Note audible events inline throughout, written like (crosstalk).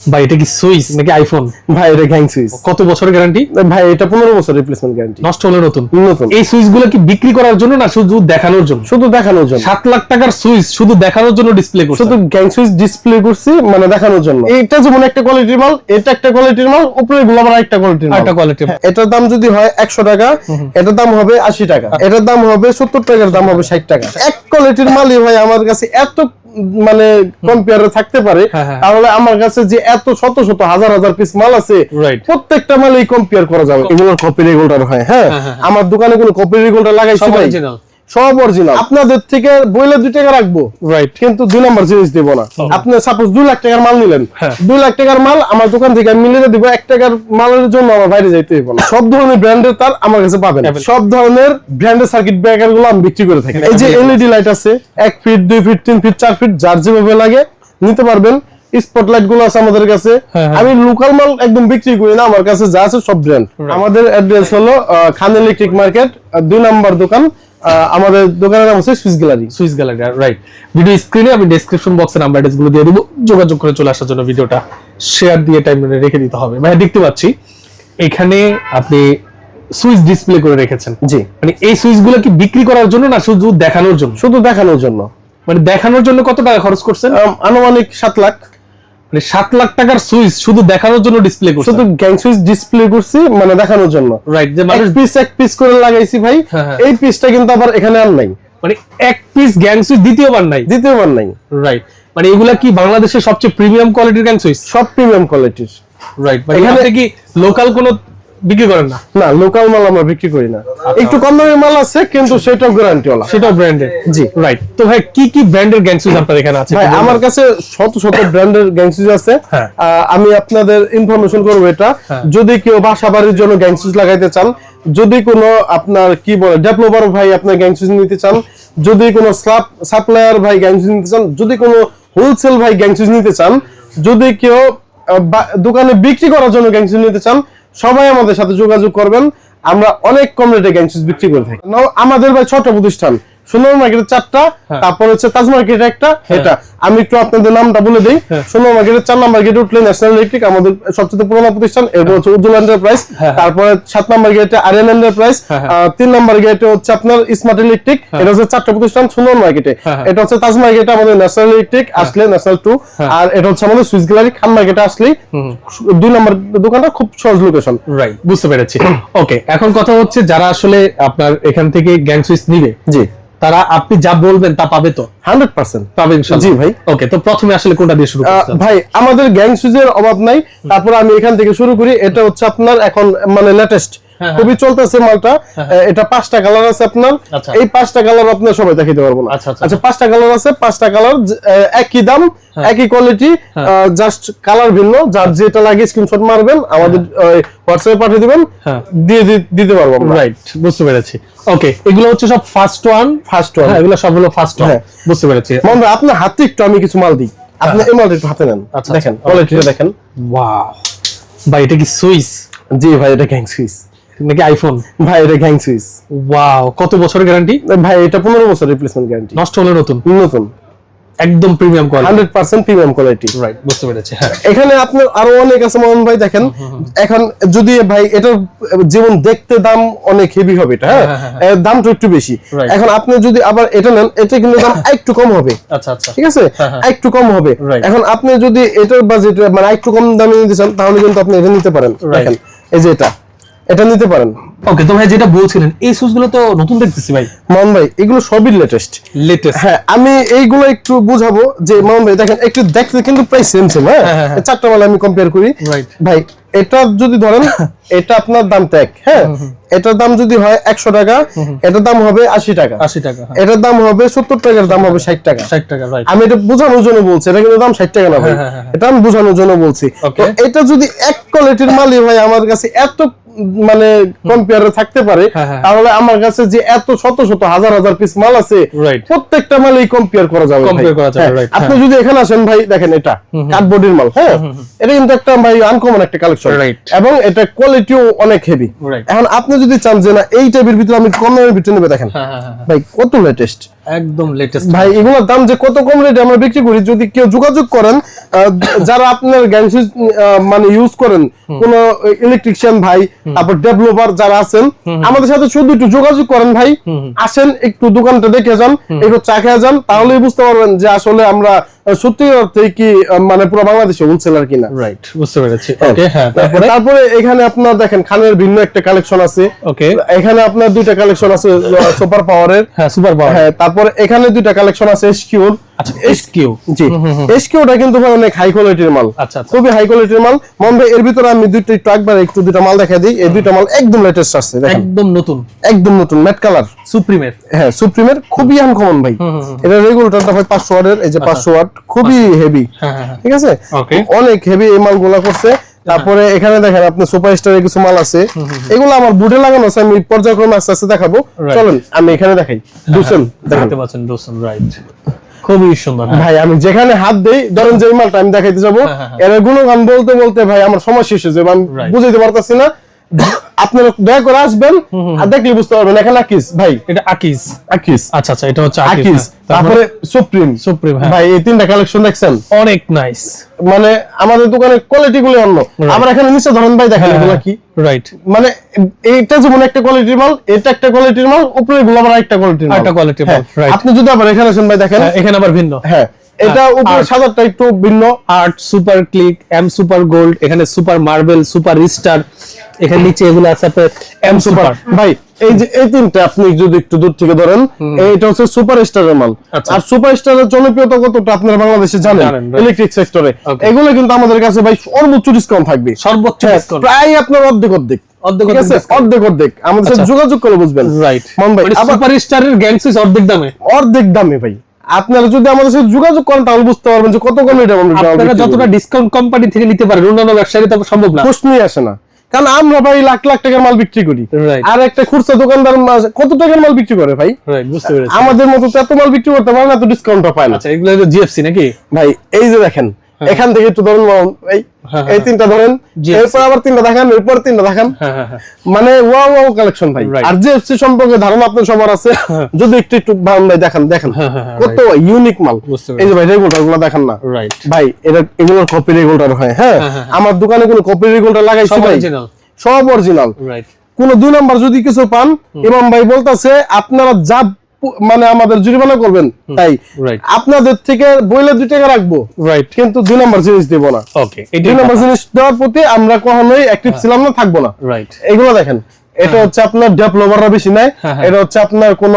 ভাই এটা কি সুইচ নাকি আইফোন ভাই এটা গ্যাং সুইচ। কত বছরের গ্যারান্টি ভাই এটা পনেরো বছর রিপ্লেসমেন্ট গ্যারান্টি নষ্ট হলে নতুন? নতুন। এই সুইচগুলো কি বিক্রি করার জন্য না শুধু দেখানোর জন্য? শুধু দেখানোর জন্য। সাত লাখ টাকার সুইচ শুধু দেখানোর জন্য ডিসপ্লে করছে। শুধু গ্যাং সুইচ ডিসপ্লে করছি মানে দেখানোর জন্য। এটা যেমন একটা কোয়ালিটির মাল এটা একটা কোয়ালিটির মাল উপরে গুলো আবার একটা কোয়ালিটির মাল। একটা কোয়ালিটি এটার দাম যদি হয় একশো টাকা এটার দাম হবে আশি টাকা। এটার দাম হবে সত্তর টাকার দাম হবে ষাট টাকা। এক কোয়ালিটির মালই ভাই আমার কাছে এত মানে কম্পেয়ার থাকতে পারে হ্যাঁ, হ্যাঁ। তাহলে আমার কাছে যে এত শত শত হাজার হাজার পিস মাল আছে প্রত্যেকটা মাল এই কম্পেয়ার করা যাবে এগুলোর কপি রেগুলার হয় হ্যাঁ হ্যাঁ। আমার দোকানে কোনো কপি রেগুলার লাগাইছি না ভাই। সব অরিজিনাল আপনাদের থেকে বইলে দুই টাকা রাখব। রাইট কিন্তু দুই নম্বর জিনিস দিব না। আপনি সাপোজ দুই লাখ টাকার মাল নিলেন। হ্যাঁ। দুই লাখ টাকার মাল আমার দোকান থেকে আমি মিলিয়ে দিব এক টাকার মালের জন্য আমার বাইরে যাইতে হইব না। সব ধরনের ব্র্যান্ডের তার আমার কাছে পাবেন। সব ধরনের ব্র্যান্ডের সার্কিট ব্রেকারগুলো আমি বিক্রি করে থাকি। এই যে এলইডি লাইট আছে এক ফিট দুই ফিট তিন ফিট চার ফিট যার যেভাবে লাগে নিতে পারবেন। স্পটলাইটগুলো আছে আমাদের কাছে। হ্যাঁ, হ্যাঁ। আমি লোকাল মাল একদম বিক্রি করি না আমার কাছে যা আছে সব ব্র্যান্ড আমাদের অ্যাড্রেস হলো খান ইলেকট্রিক মার্কেট দুই নম্বর দোকান আমাদের দোকানের নাম হচ্ছে swiss gallery switch gallery right video স্ক্রিনে আমি ডেসক্রিপশন বক্সে নাম্বারগুলো দিয়ে দেবো। যোগাযোগ করে চলে আসার জন্য ভিডিওটা শেয়ার দিয়ে টাইম রেখে দিতে হবে। ভাই দেখতে পাচ্ছি এখানে আপনি সুইচ ডিসপ্লে করে রেখেছেন। জি। মানে এই সুইচগুলো কি বিক্রি করার জন্য না শুধু দেখানোর জন্য? শুধু দেখানোর জন্য। মানে দেখানোর জন্য কত টাকা খরচ করছেন? আনুমানিক সাত লাখ। মানে সাত লাখ টাকার সুইচ শুধু দেখানোর জন্য ডিসপ্লে শুধু গ্যাং সুইচ ডিসপ্লে করছি মানে দেখানোর জন্য। রাইট যে মানুষ পিস এক পিস করে লাগাইছি ভাই। হ্যাঁ, হ্যাঁ। এই পিসটা কিন্তু আবার এখানে আর নাই। মানে এক পিস গ্যাং সুইচ দ্বিতীয়বার নাই? দ্বিতীয়বার নাই। রাইট মানে এগুলা কি বাংলাদেশের সবচেয়ে প্রিমিয়াম কোয়ালিটির গ্যাং সুইচ? সব প্রিমিয়াম কোয়ালিটির রাইট মানে এখানে কি লোকাল কোনো বিক্রি করেন না? না লোকাল মাল আমরা বিক্রি করি না। একটু কম দামের মাল আছে কিন্তু সেটাও গ্যারান্টি ওলা সেটাও ব্র্যান্ডেড জি। রাইট তো ভাই কি কি ব্র্যান্ডের গ্যাং সুইচ আপনার এখানে আছে? ভাই আমার কাছে শত শত ব্র্যান্ডের গ্যাং সুইচ আছে। হ্যাঁ। আমি আপনাদের ইনফরমেশন করব এটা। হ্যাঁ। যদি কেউ বাসা বাড়ির জন্য গ্যাং সুইচ লাগাইতে চান যদি কোনো আপনার কি বলে ডেভেলপার ভাই আপনার গ্যাং সুইচ নিতে চান যদি কোনো স্লাব সাপ্লায়ার ভাই গ্যাং সুইচ নিতে চান যদি কোনো হোলসেল ভাই গ্যাং সুইচ নিতে চান যদি কেউ দোকানে বিক্রি করার জন্য গ্যাং সুইচ নিতে চান সবাই আমাদের সাথে যোগাযোগ করবেন। আমরা অনেক কম রেটে বিক্রি করে থাকি। আমাদের ভাই ছোট প্রতিষ্ঠান। সুন্দর মার্কেটের চারটা হ্যাঁ। তারপর হচ্ছে তাজ মার্কেট একটা এটা। আমি একটু আপনাদের নামটা বলে দিই। হ্যাঁ। সুন্দর মার্কেটের চার নাম্বার গেটে উঠলে ন্যাশনাল ইলেকট্রিক আমাদের সবচেয়ে পুরোনো প্রতিষ্ঠান এরপর হচ্ছে উজ্জ্বল এন্টারপ্রাইজ হ্যাঁ। তারপরে সাত নাম্বার গেটে আরিয়ান এন্টারপ্রাইজ হ্যাঁ, হ্যাঁ। তিন নাম্বার গেটে হচ্ছে আপনার স্মার্ট ইলেকট্রিক এটা হচ্ছে চারটা প্রতিষ্ঠান সুন্দর মার্কেটে। হ্যাঁ, হ্যাঁ। এটা হচ্ছে তাজ মার্কেটে আমাদের ন্যাশনাল ইলেকট্রিক আসলে ন্যাশনাল টু হ্যাঁ। আর এটা হচ্ছে আমাদের সুইস গ্যালারি খান মার্কেটে আসলেই দুই নাম্বার দোকানটা খুব সহজ লোকেশন রাইট বুঝতে পেরেছি। (coughs) ওকে এখন কথা হচ্ছে যারা আসলে আপনার এখান থেকে গ্যাং সুইচ নিবে। জি। তারা আপনি যা বলবেন তা পাবে তো? Hundred percent. পাবে জি ভাই। ওকে তো প্রথমে আসলে কোনটা দিয়ে শুরু ভাই আমাদের গ্যাং সুজের অভাব নাই। তারপর আমি এখান থেকে শুরু করি। এটা হচ্ছে আপনার এখন মানে লেটেস্ট খুবই চলতেছে মালটা। এটা পাঁচটা কালার আছে আপনার। আচ্ছা। এই পাঁচটা কালার আপনার সবাই দেখাইতে পারব না। আচ্ছা, আচ্ছা। আচ্ছা পাঁচটা কালার আছে পাঁচটা কালার একই দাম হ্যাঁ। একই কোয়ালিটি জাস্ট কালার ভিন্ন। যার যেটা লাগে স্ক্রিনশট মারবেন আমাদের হোয়াটসঅ্যাপে পাঠিয়ে দিবেন। হ্যাঁ। দিয়ে দিতে পারব রাইট বুঝতে পেরেছি। ওকে এগুলো হচ্ছে সব ফার্স্ট ওয়ান ফার্স্ট ওয়ান হ্যাঁ এগুলো সব হলো ফার্স্ট ওয়ান হ্যাঁ। বুঝতে পেরেছি। মনে হয় আপনার হাতে একটু আমি কিছু মাল দিই। আপনি এই মালটা একটু হাতে নেন। আচ্ছা, দেখেন। কোয়ালিটিটা দেখেন। ওয়াও ভাই এটা কি সুইচ জি ভাই এটা গ্যাং সুইচ নাকি আইফোন ভাই এটা গ্যাং সুইচ। ওয়াও কত বছরের গ্যারান্টি ভাই এটা পনেরো বছর রিপ্লেসমেন্ট গ্যারান্টি নষ্ট হলে নতুন? নতুন। একদম premium quality hundred percent premium quality right বুঝতে পেরেছি হ্যাঁ। এখানে আপনার আরও অনেক আছে মোহন ভাই দেখেন। এখন যদি ভাই এটার যেমন দেখতে দাম অনেক হেভি হবে এটা হ্যাঁ? হ্যাঁ, হ্যাঁ, দামটা একটু বেশি। এখন আপনি যদি আবার এটা নেন এটা কিন্তু দাম (laughs) একটু কম হবে। আচ্ছা আচ্ছা। ঠিক আছে। একটু কম হবে। এখন আপনি যদি এটার বাজেট মানে একটু কম দামে নিতে চান তাহলে কিন্তু আপনি এটা নিতে পারেন। দেখেন এই যে এটা। এটা নিতে পারেন। ওকে তো ভাই যেটা বলছিলেন এই সুইচগুলো তো নতুন দেখতেছি ভাই। মোহন ভাই এগুলো সবই লেটেস্ট লেটেস্ট হ্যাঁ আমি এইগুলো একটু বুঝাবো যে মামুন ভাই দেখেন একটু দেখতে কিন্তু প্রায় সেম সেম হ্যাঁ? হ্যাঁ, হ্যাঁ, হ্যাঁ। চারটা মাল আমি কম্পেয়ার করি. ভাই এটা যদি ধরেন (laughs) এটা আপনার দাম এক হ্যাঁ? এটার দাম যদি হয় একশো টাকা এটার দাম হবে আশি টাকা। আশি টাকা। এটার দাম হবে সত্তর টাকার দাম হবে ষাট টাকা। ষাট টাকা রাইট আমি এটা বোঝানোর জন্য বলছি এটা কিন্তু দাম ষাট টাকা না ভাই। এটা আমি বোঝানোর জন্য বলছি। তো এটা যদি এক কোয়ালিটির মালই ভাই আমার কাছে এত মানে কম্পেয়ারে থাকতে পারে হ্যাঁ, হ্যাঁ। তাহলে আমার কাছে যে এত শত শত হাজার হাজার পিস মাল আছে. প্রত্যেকটা মালই কম্পেয়ার করা যাবে ভাই। করা যাবে, হ্যাঁ, আপনি যদি এখানে আসেন ভাই দেখেন এটা কার্ডবোর্ডের মাল হ্যাঁ? এটা কিন্তু একটা ভাই আনকমন একটা কালেকশন এবং এটা কোয়ালিটিও অনেক হেভি এখন আপনি যদি চান যে না এই টাইপের ভিতরে আমি কম দামের ভিতরে নেবে দেখেন। হ্যাঁ হ্যাঁ হ্যাঁ ভাই কত লেটেস্ট একদম লেটেস্ট ভাই এগুলোর দাম যে কত কম রেটে আমরা বিক্রি করি যদি কেউ যোগাযোগ করেন যারা আপনার গ্যাংসুইচ মানে ইউজ করেন কোন ইলেকট্রিশিয়ান ভাই তারপর ডেভেলপার যারা আছেন আমাদের সাথে শুধু একটু যোগাযোগ করেন ভাই। আসেন একটু দোকানটা দেখে যান একটু চা খেয়ে যান তাহলেই বুঝতে পারবেন যে আসলে আমরা সত্যি অর্থে কি মানে পুরো বাংলাদেশে হোলসেলার কিনা? রাইট বুঝতে পেরেছি। ওকে হ্যাঁ তারপরে? এখানে আপনার দেখেন খানের ভিন্ন একটা কালেকশন আছে। ওকে এখানে আপনার দুইটা কালেকশন আছে সুপার পাওয়ারের হ্যাঁ সুপার পাওয়ার হ্যাঁ তারপরে এখানে দুইটা কালেকশন আছে এসকিউর আচ্ছা এসকিউ জি এসকিউটা কিন্তু ভাই অনেক হাই কোয়ালিটির মাল। আচ্ছা, আচ্ছা। খুবই হাই কোয়ালিটির মাল। মন এর ভিতরে আমি দুইটা একটু একবার একটু দুইটা মাল দেখা দিই। এই দুইটা মাল একদম লেটেস্ট আসছে একদম নতুন। একদম নতুন ম্যাট কালার সুপ্রিমের হ্যাঁ সুপ্রিমের খুবই আনকমন ভাই। এটা রেগুলেটরটা ভাই পাঁচশো ওয়াটের এই যে ওয়াট। খুবই হেভি। হ্যাঁ, হ্যাঁ, হ্যাঁ। ঠিক আছে? অনেক হেভি এই মালগুলা করছে। তারপরে এখানে দেখেন আপনি সুপার স্টারের কিছু মাল আছে। এগুলো আমার বুটে লাগানো আছে আমি পর্যায়ক্রমে আস্তে আস্তে দেখাবো. চলেন আমি এখানে দেখাই। দেখেন। দেখতে পাচ্ছেন ডোসন রাইট খুবই সুন্দর। ভাই আমি যেখানে হাত দেই ধরেন যে মালটা আমি দেখাইতে যাব এর গুণগান বলতে বলতে ভাই আমার সময় শেষ হয়ে যাবে আমি বুঝাইতে পারতাছি না। আপনারা দয়া করে আসবেন আর দেখলে বুঝতে পারবেন এখানে আকিস ভাই এটা আকিজ আকিস আচ্ছা আচ্ছা এটা হচ্ছে আকিস তারপরে সুপ্রিম সুপ্রিম হ্যাঁ। ভাই এই তিনটা কালেকশন দেখছেন? অনেক নাইস মানে আমাদের দোকানের কোয়ালিটি গুলো অন্য। আবার এখানে নিচে ধরেন ভাই দেখেন হ্যাঁ, এগুলো কি। রাইট মানে এইটা যেমন একটা কোয়ালিটির মাল এটা একটা কোয়ালিটির মাল উপরে গুলো আবার একটা কোয়ালিটির মাল। মাল, হ্যাঁ, আপনি যদি আবার এখানে আসেন ভাই দেখেন। এখানে আবার ভিন্ন। হ্যাঁ এটা উপরে সাদাটা একটু ভিন্ন। Art super click M super gold এখানে সুপার মার্বেল সুপার স্টার এখানে নিচে এগুলো আছে আপনার এম সুপার ভাই এই যে এই তিনটা আপনি যদি একটু দূর থেকে ধরেন এইটা হচ্ছে সুপার স্টারের মাল। আচ্ছা। আর সুপার স্টারের জনপ্রিয়তা কতটা আপনারা বাংলাদেশে জানেন? ইলেকট্রিক সেক্টরে এগুলো কিন্তু আমাদের কাছে ভাই সর্বোচ্চ ডিসকাউন্ট থাকবে। সর্বোচ্চ হ্যাঁ, প্রায় আপনার অর্ধেক অর্ধেক। অর্ধেক আছে? অর্ধেক আমাদের সাথে আচ্ছা। যোগাযোগ করে বুঝবেন। রাইট মন ভাই সুপার স্টারের গ্যাং সুইচ অর্ধেক দামে। অর্ধেক দামে ভাই। আপনারা যদি আমাদের সাথে যোগাযোগ করেন তাহলে বুঝতে পারবেন যে কত কমে এটা আপনারা যতটা ডিসকাউন্ট কোম্পানি থেকে নিতে পারেন অন্যান্য ব্যবসায়ী তো সম্ভব না। প্রশ্নই আসে না। কারণ আমরা ভাই লাখ লাখ টাকার মাল বিক্রি করি। আর একটা খুচরা দোকানদার কত টাকার মাল বিক্রি করে ভাই? আমাদের মতো তো এত মাল বিক্রি করতে পারে না এত ডিসকাউন্ট পায় না। আচ্ছা এগুলো জিএফসি নাকি? ভাই এই যে দেখেন এখান থেকে একটু ধরেন এই হ্যাঁ, এই তিনটা ধরেন এরপর আবার তিনটা দেখান এরপর তিনটা দেখান। হ্যাঁ হ্যাঁ হ্যাঁ। মানে ওয়াও ওয়াও কালেকশন ভাই. আর জিএফসি সম্পর্কে ধারণা আপনার সবার আছে। যদি একটু একটু ভাবুন ভাই দেখেন দেখেন। হ্যাঁ, হ্যাঁ, হ্যাঁ, কত ইউনিক মাল। এই যে ভাই রেগুলারগুলো দেখেন না। রাইট ভাই এটা এগুলোর কপি রেগুলার হয় হ্যাঁ? হ্যাঁ, হ্যাঁ, আমার দোকানে কোনো কপি রেগুলার লাগাইছি ভাই। সব অরিজিনাল রাইট কোন দুই নাম্বার যদি কিছু পান ইমাম ভাই বলতাছে আপনারা যা মানে আমাদের জরিমানা করবেন তাই আপনাদের থেকে বইলে দুই টাকা রাখব রাইট কিন্তু দুই নাম্বার জিনিস দেব না। ওকে দুই নাম্বার জিনিস দেওয়ার প্রতি আমরা কখনোই অ্যাক্টিভ ছিলাম না থাকব না। রাইট এগুলো দেখেন এটা হচ্ছে আপনার ডেভেলপাররা বেশি নাই হ্যাঁ, হ্যাঁ। এটা হচ্ছে আপনার কোন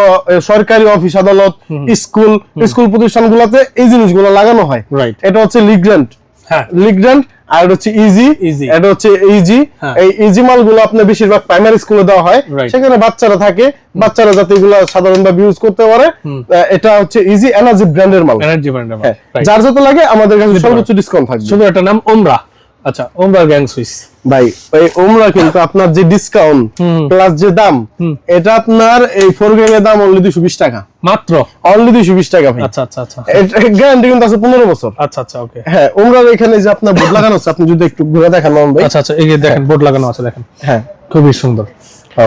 সরকারি অফিস আদালত স্কুল স্কুল প্রতিষ্ঠানগুলোতে এই জিনিসগুলো লাগানো হয়. এটা হচ্ছে লিগ্রেন্ট হ্যাঁ। লিগ্র্যান্ড আর এটা হচ্ছে ইজি। এটা হচ্ছে ইজি হ্যাঁ। এই ইজি মালগুলো আপনার বেশিরভাগ প্রাইমারি স্কুলে দেওয়া হয়। সেখানে বাচ্চারা থাকে। বাচ্চারা যাতে এগুলো সাধারণভাবে ইউজ করতে পারে। এটা হচ্ছে ইজি এনার্জি ব্র্যান্ডের মাল। এনার্জি ব্র্যান্ডের মাল। যার যত লাগে আমাদের কাছে সর্বোচ্চ ডিসকাউন্ট থাকবে। শুধু একটা নাম ওমরা আচ্ছা ওমরা গ্যাং সুইচ ভাই এই ওমরা কিন্তু আপনার যে ডিসকাউন্ট প্লাস যে দাম এটা আপনার এই ফোর গ্যাং এর দাম অনলি দুশো বিশ টাকা। মাত্র? অনলি দুশো বিশ টাকা ভাই। আচ্ছা আচ্ছা আচ্ছা। গ্যারান্টি কিন্তু আছে পনেরো বছর। আচ্ছা আচ্ছা ওকে হ্যাঁ ওমরার এখানে যে আপনার বোর্ড লাগানো আছে আপনি যদি একটু ঘুরে দেখান মামুন ভাই। আচ্ছা আচ্ছা এই দেখেন বোর্ড লাগানো আছে দেখেন। হ্যাঁ। খুবই সুন্দর।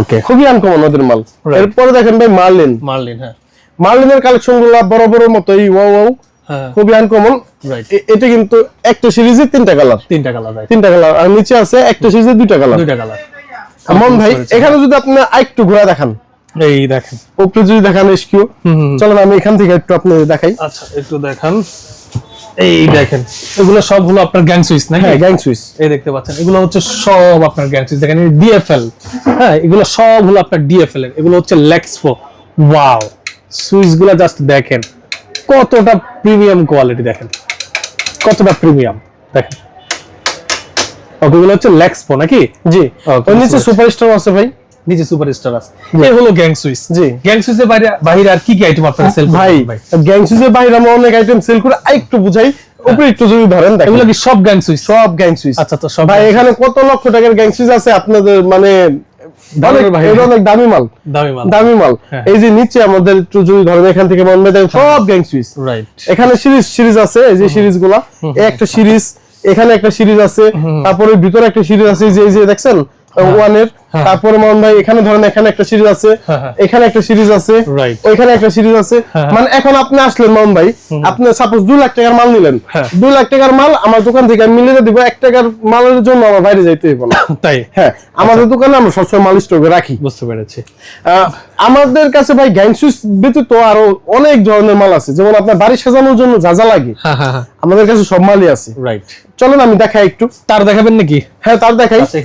ওকে খুবই আনকমন ওদের মাল। এরপরে দেখেন ভাই মার্লিন মার্লিন হ্যাঁ। মার্লিনের কালেকশনগুলো বড় বড় মতো এই ওয়াও ওয়াও খুবই আনকমন এটা কিন্তু একটা সিরিজে তিনটা কালার তিনটা কালার তিনটা কালার আর নিচে আছে একটা সিরিজে দুইটা কালার দুইটা কালার ভাই এখানে যদি আপনি আরেকটু ঘুরে দেখান। এই দেখেন। উপরে যদি দেখান এসকিউ। চলেন আমি এখান থেকে একটু আপনি দেখাই। আচ্ছা একটু দেখান। এই দেখেন এগুলো সব হলো আপনার গ্যাং সুইচ নাকি? হ্যাঁ গ্যাং সুইচ। এই দেখতে পাচ্ছেন এগুলো হচ্ছে সব আপনার গ্যাং সুইচ। দেখেন ডিএফএল হ্যাঁ এগুলো সব হলো আপনার ডিএফএল এগুলো হচ্ছে লেক্সপো ওয়াও জাস্ট দেখেন। কতটা প্রিমিয়াম কোয়ালিটি দেখেন? কতটা প্রিমিয়াম দেখেন। ওকে এগুলো হচ্ছে লেক্সপো নাকি? জি। ওর নিচে সুপারস্টার আছে ভাই। নিচে সুপারস্টার আছে। এই হলো গ্যাং সুইচ জি। গ্যাং সুইচের বাইরে বাইরে আর কি কি আইটেম আপনারা সেল ভাই গ্যাং সুইচের বাইরে আমরা অনেক আইটেম সেল করে আরেকটু বুঝাই। উপরে একটু যদি ধরেন দেখেন। এগুলো কি সব গ্যাং সুইচ সব গ্যাং সুইচ আচ্ছা তো সব ভাই এখানে কত লক্ষ টাকার গ্যাং সুইচ আছে আপনাদের? মানে অনেক- দামি মাল। দামি মাল। হ্যাঁ। এই যে নিচে আমাদের একটু যদি ধরেন এখান থেকে মনে দেখেন সব গ্যাং সুইচ এখানে সিরিজ সিরিজ আছে এই যে সিরিজগুলা একটা সিরিজ এখানে একটা সিরিজ আছে তারপরে ভিতরে একটা সিরিজ আছে যে এই যে দেখছেন? ওয়ানের তারপরে মোহন ভাই এখানে ধরেন এখানে একটা সিরিজ আছে হ্যাঁ, হ্যাঁ। এখানে একটা সিরিজ আছে ওইখানে একটা সিরিজ আছে। হ্যাঁ। মানে এখন আপনি আসলেন মোহন ভাই আপনি সাপোজ দুই লাখ টাকার মাল নিলেন। হ্যাঁ। দুই লাখ টাকার মাল আমার দোকান থেকে আমি মিলিয়ে দিব এক টাকার মালের জন্য আমার বাইরে যাইতে হইব না। (laughs) তাই? হ্যাঁ আমাদের দোকানে আমরা সবসময় মাল স্টকে রাখি। বুঝতে পেরেছি। আমাদের কাছে ভাই গ্যাং সুইচ ব্যতীত আরও অনেক ধরনের মাল আছে। যেমন আপনার বাড়ি সাজানোর জন্য যা যা লাগে হ্যাঁ হ্যাঁ হ্যাঁ। আমাদের কাছে সব মালই আছে। রাইট চলেন আমি দেখাই একটু। তার দেখাবেন নাকি? হ্যাঁ তার দেখাই। আচ্ছা,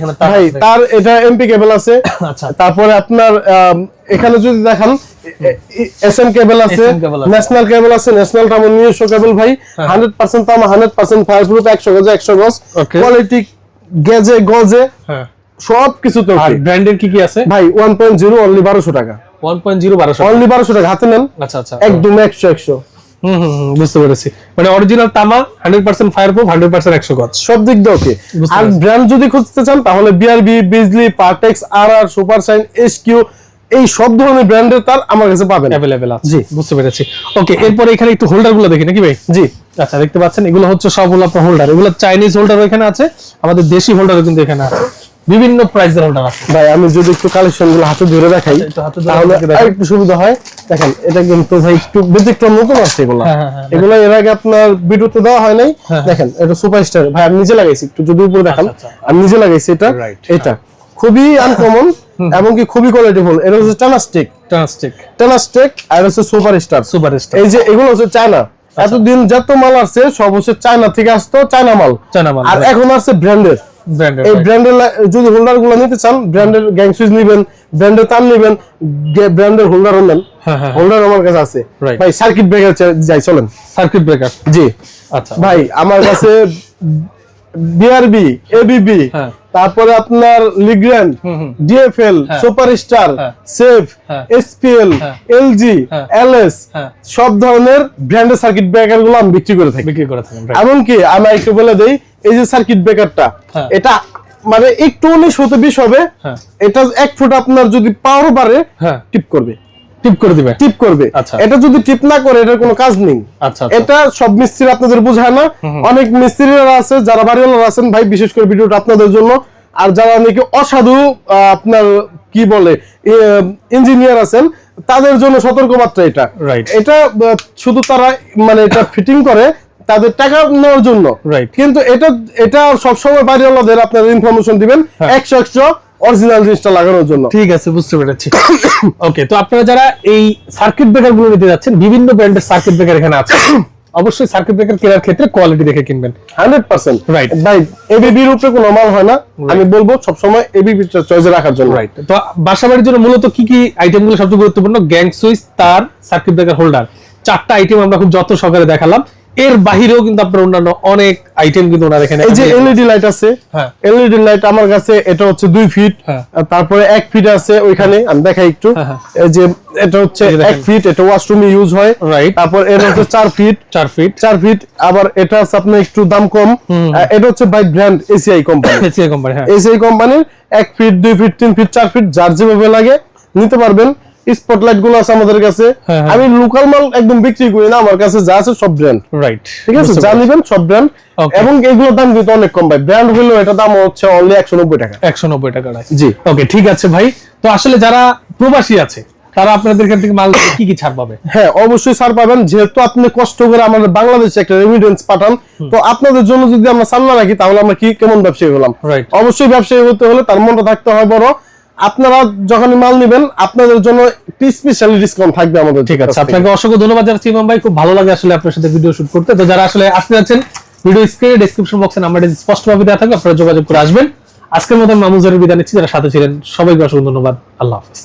তার এটা এমপি কেবল আছে আচ্ছা তারপরে আপনার এখানে যদি দেখান এস এম কেবল আছে। ন্যাশনাল কেবল আছে ন্যাশনাল তো আমার নিজস্ব কেবল ভাই হান্ড্রেড পার্সেন্ট তো আমার হান্ড্রেড পার্সেন্ট ফায়ার প্রুফ একশো গজে একশো গজ কোয়ালিটি গেজে গজে হ্যাঁ সব কিছুতে আর ব্র্যান্ডের কি কি আছে ভাই ওয়ান পয়েন্ট জিরো অনলি বারোশো টাকা 1.0 1200 অনলি বারোশো টাকা হাতে নেন আচ্ছা আচ্ছা একদম একশো একশো হুম হুম হুম, বুঝতে পেরেছি। মানে অরিজিনাল তামা 100% ফায়ার প্রুফ 100% 100 গজ। সব দিক দিয়ে ওকে আর ব্র্যান্ড যদি খুঁজতে চান তাহলে বিআরবি বিজলি পার্টেক্স আর আর সুপার সাইন এস কিউ এই সব ধরনের ব্র্যান্ডের তার আমার কাছে পাবেন। অ্যাভেলেবেল আছে। জি। বুঝতে পেরেছি। ওকে এরপর এখানে একটু হোল্ডারগুলো দেখি নাকি ভাই? জি। আচ্ছা দেখতে পাচ্ছেন এগুলো হচ্ছে সব হলো আপনার হোল্ডার এগুলো চাইনিজ হোল্ডার এখানে আছে আমাদের দেশি হোল্ডারও কিন্তু এখানে আছে। বিভিন্ন প্রাইসের হোল্ডার আছে। ভাই আমি যদি একটু কালেকশনগুলো হাতে ধরে দেখাই একটু তাহলে একটু সুবিধা হয়। দেখেন এটা কিন্তু ভাই একটু ব্যতিক্রম নতুন আছে এগুলো। হ্যাঁ, হ্যাঁ, হ্যাঁ, এগুলো এর আগে আপনার ভিডিওতে দেওয়া হয় নাই। দেখেন এটা সুপারস্টার ভাই আমি নিজে লাগাইছি একটু যদি উপরে দেখান। আচ্ছা, আচ্ছা। আমি নিজে লাগাইছি এটা। এটা। খুবই আনকমন এবং কি খুবই কোয়ালিটিফুল এটা হচ্ছে টানাস্টিক ট্রান্সটিক টানাস্টিক আর হচ্ছে সুপারস্টার সুপার স্টার এই যে এগুলো হচ্ছে চায়না এতদিন যত মাল আসছে সব হচ্ছে চায়না থেকে আসতো চায়না মাল। চায়না মাল, আর এখন আসছে ব্র্যান্ডের ব্র্যান্ডের এই ব্র্যান্ডের যদি হোল্ডারগুলো নিতে চান ব্র্যান্ডের গ্যাং সুইচ নিবেন ব্র্যান্ডের তার নিবেন ব্র্যান্ডের হোল্ডার নেন। হ্যাঁ, হ্যাঁ। হোল্ডার আমার কাছে আছে। ভাই সার্কিট ব্রেকার যাই চলেন। সার্কিট ব্রেকার জি। আচ্ছা। ভাই আমার কাছে বিআরবি এবিবি হ্যাঁ। তারপরে আপনার Legrand. DFL superstar. Safe. SPL. LG. LS. সব ধরনের ব্র্যান্ডের সার্কিট ব্রেকারগুলো আমি বিক্রি করে থাকি বিক্রি করে right. এমনকি আমি একটু বলে দেই এই যে সার্কিট ব্রেকারটা হ্যাঁ। এটা মানে একটু উনিশ হতে বিশ হবে হ্যাঁ। এটা এক ফুট আপনার যদি পাওয়ার বাড়ে টিপ করবে টিপ করে দিবে টিপ করবে আচ্ছা। এটা যদি টিপ না করে এটার কোনো কাজ নেই আচ্ছা আচ্ছা। এটা সব মিস্ত্রি আপনাদের বোঝায় না অনেক মিস্ত্রিরা আছে যারা বাড়িওয়ালারা আছেন ভাই বিশেষ করে ভিডিওটা আপনাদের জন্য আর যারা নাকি অসাধু আপনার কি বলে ইঞ্জিনিয়ার আছেন তাদের জন্য সতর্কবার্তা এটা. এটা শুধু তারা মানে এটা ফিটিং করে তাদের টাকা নেওয়ার জন্য. কিন্তু এটা এটা সবসময় বাড়িওয়ালাদের আপনার ইনফরমেশন দিবেন হ্যাঁ। একশো একশো অরিজিনাল জিনিসটা লাগানোর জন্য। ঠিক আছে বুঝতে পেরেছি। (coughs) ওকে তো আপনারা যারা এই সার্কিট ব্রেকারগুলো নিতে যাচ্ছেন বিভিন্ন ব্র্যান্ডের সার্কিট ব্রেকার এখানে আছে। (coughs) অবশ্যই সার্কিট ব্রেকার কেনার ক্ষেত্রে কোয়ালিটি দেখে কিনবেন। Hundred percent. Right. ভাই এবিবির উপরে কোনো মাল হয় না। আমি বলব সব সবসময় এবিবিটা চয়েসে রাখার জন্য। রাইট তো বাসা বাড়ির জন্য মূলত কি কি আইটেমগুলো সবচেয়ে গুরুত্বপূর্ণ? গ্যাং সুইচ তার সার্কিট ব্রেকার হোল্ডার চারটা আইটেম আমরা খুব যত্ন সহকারে দেখালাম। এর বাহিরেও কিন্তু আপনার অন্যান্য অনেক আইটেম কিন্তু ওনার এখানে এই যে এলইডি লাইট আছে হ্যাঁ। এলইডি লাইট আমার কাছে এটা হচ্ছে দুই ফিট হ্যাঁ। তারপরে এক ফিট আছে ওইখানে আমি দেখাই একটু। হ্যাঁ, হ্যাঁ। এই যে এটা হচ্ছে এক ফিট এটা ওয়াশরুমে ইউজ হয়। Right. তারপর এটা হচ্ছে চার ফিট চার ফিট চার ফিট আবার এটা আছে আপনার একটু দাম কম। এটা হচ্ছে by brand ACI company ACI company হ্যাঁ। এসিআই কোম্পানির এক ফিট দুই ফিট তিন ফিট চার ফিট যার যেভাবে লাগে নিতে পারবেন। স্পটলাইটগুলো আছে আমাদের কাছে। হ্যাঁ, হ্যাঁ। আমি লোকাল মাল একদম বিক্রি করি না আমার কাছে যা আছে সব ব্র্যান্ড রাইট ঠিক আছে? যা নিবেন সব ব্র্যান্ড এবং এগুলোর দাম কিন্তু অনেক কম ভাই। ব্র্যান্ড হলেও এটা দাম হচ্ছে অনলি একশো নব্বই টাকা। একশো নব্বই টাকা জি। ওকে ঠিক আছে ভাই। তো আসলে যারা প্রবাসী আছে তারা আপনাদের এখান থেকে মাল কি কি ছাড় পাবে হ্যাঁ অবশ্যই স্যার পাবেন। যেহেতু আপনি কষ্ট করে আমাদের বাংলাদেশে একটা রেমিডেন্স পাঠান তো আপনাদের জন্য যদি আমরা সামনে রাখি তাহলে আমরা কি কেমন ব্যবসায়ী হলাম. অবশ্যই ব্যবসায়ী হতে হলে তার মনটা থাকতে হয় বড়। আপনারা যখন মাল নেবেন আপনাদের জন্য স্পেশালি ডিসকাউন্ট থাকবে আমাদের ঠিক আছে আপনাকে অসংখ্য ধন্যবাদ জানাচ্ছি ইমাম ভাই খুব ভালো লাগে আসলে আপনার সাথে ভিডিও শুট করতে। তো যারা আসলে আসতে যাচ্ছেন ভিডিও স্ক্রিনে ডেসক্রিপশন বক্সে নাম্বারটা স্পষ্টভাবে দেওয়া থাকবে আপনারা যোগাযোগ করে আসবেন। আজকের মতো মামুজারের বিদায় নিচ্ছি যারা সাথে ছিলেন সবাইকে অসংখ্য ধন্যবাদ। আল্লাহ হাফেজ।